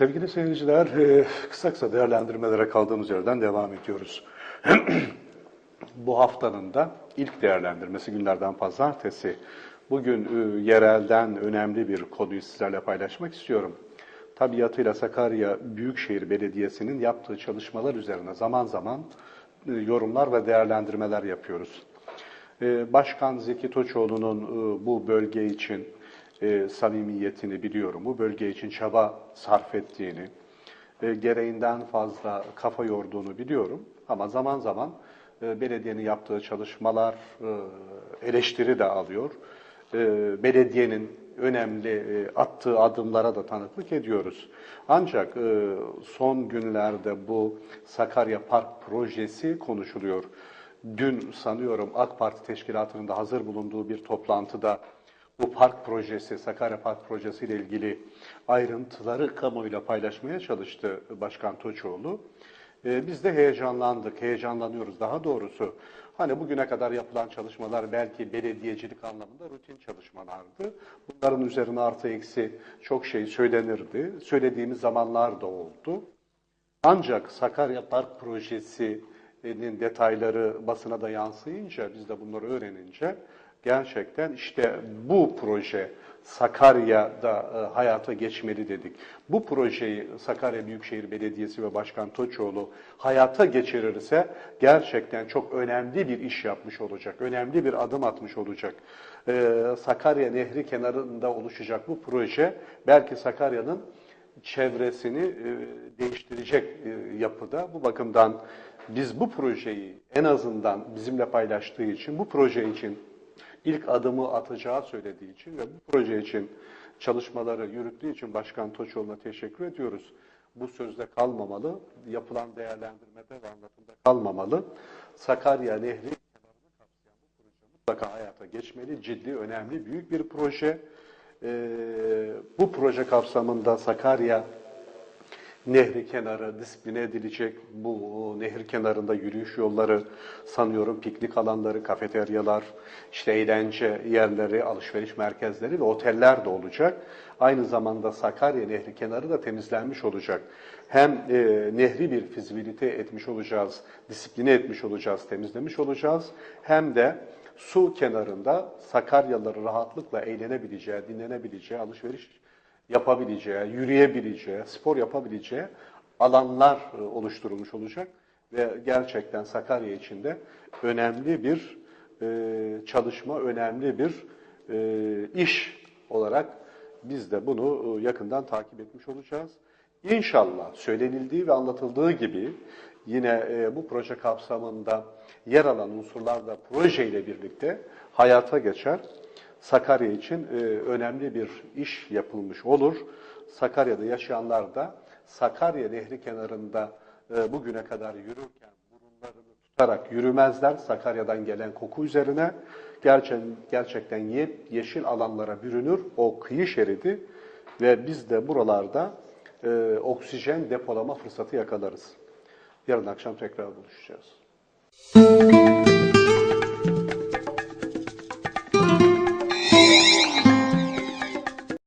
Sevgili seyirciler, e, kısa kısa değerlendirmelere kaldığımız yerden devam ediyoruz. Bu haftanın da ilk değerlendirmesi günlerden pazartesi. Bugün e, yerelden önemli bir konuyu sizlerle paylaşmak istiyorum. Tabiatıyla Sakarya Büyükşehir Belediyesi'nin yaptığı çalışmalar üzerine zaman zaman e, yorumlar ve değerlendirmeler yapıyoruz. Başkan Zeki Toçoğlu'nun bu bölge için e, samimiyetini biliyorum. Bu bölge için çaba sarf ettiğini, e, gereğinden fazla kafa yorduğunu biliyorum. Ama zaman zaman e, belediyenin yaptığı çalışmalar e, eleştiri de alıyor. E, belediyenin önemli e, attığı adımlara da tanıklık ediyoruz. Ancak e, son günlerde bu Sakarya Park projesi konuşuluyor. Dün sanıyorum AK Parti teşkilatının da hazır bulunduğu bir toplantıda bu park projesi, Sakarya Park projesi ile ilgili ayrıntıları kamuoyuyla paylaşmaya çalıştı Başkan Toçoğlu. Ee, biz de heyecanlandık, heyecanlanıyoruz daha doğrusu. Hani bugüne kadar yapılan çalışmalar belki belediyecilik anlamında rutin çalışmalardı. Bunların üzerine artı eksi çok şey söylenirdi. Söylediğimiz zamanlar da oldu. Ancak Sakarya Park Projesi'nin detayları basına da yansıyınca, biz de bunları öğrenince gerçekten işte bu proje Sakarya'da e, hayata geçmeli dedik. Bu projeyi Sakarya Büyükşehir Belediyesi ve Başkan Toçoğlu hayata geçirirse gerçekten çok önemli bir iş yapmış olacak. Önemli bir adım atmış olacak. Ee, Sakarya Nehri kenarında oluşacak bu proje belki Sakarya'nın çevresini e, değiştirecek e, yapıda. Bu bakımdan biz bu projeyi en azından bizimle paylaştığı için, bu proje için ilk adımı atacağı söylediği için ve bu proje için çalışmaları yürüttüğü için Başkan Toçoğlu'na teşekkür ediyoruz. Bu sözde kalmamalı, yapılan değerlendirmede ve anlatımda kalmamalı. Sakarya Nehri mutlaka hayata geçmeli. Ciddi, önemli, büyük bir proje. Ee, bu proje kapsamında Sakarya nehri kenarı disipline edilecek. Bu nehir kenarında yürüyüş yolları, sanıyorum piknik alanları, kafeteryalar, işte eğlence yerleri, alışveriş merkezleri ve oteller de olacak. Aynı zamanda Sakarya Nehri kenarı da temizlenmiş olacak. Hem e, nehri bir fizibilite etmiş olacağız, disipline etmiş olacağız, temizlemiş olacağız. Hem de su kenarında Sakaryalıları rahatlıkla eğlenebileceği, dinlenebileceği, alışveriş yapabileceği, yürüyebileceği, spor yapabileceği alanlar e, oluşturulmuş olacak ve gerçekten Sakarya için de önemli bir e, çalışma, önemli bir e, iş olarak biz de bunu yakından takip etmiş olacağız. İnşallah söylenildiği ve anlatıldığı gibi yine bu proje kapsamında yer alan unsurlar da projeyle birlikte hayata geçer. Sakarya için e, önemli bir iş yapılmış olur. Sakarya'da yaşayanlar da Sakarya Nehri kenarında e, bugüne kadar yürürken burunlarını tutarak yürümezler. Sakarya'dan gelen koku üzerine gerçekten, gerçekten ye, yeşil alanlara bürünür o kıyı şeridi ve biz de buralarda e, oksijen depolama fırsatı yakalarız. Yarın akşam tekrar buluşacağız.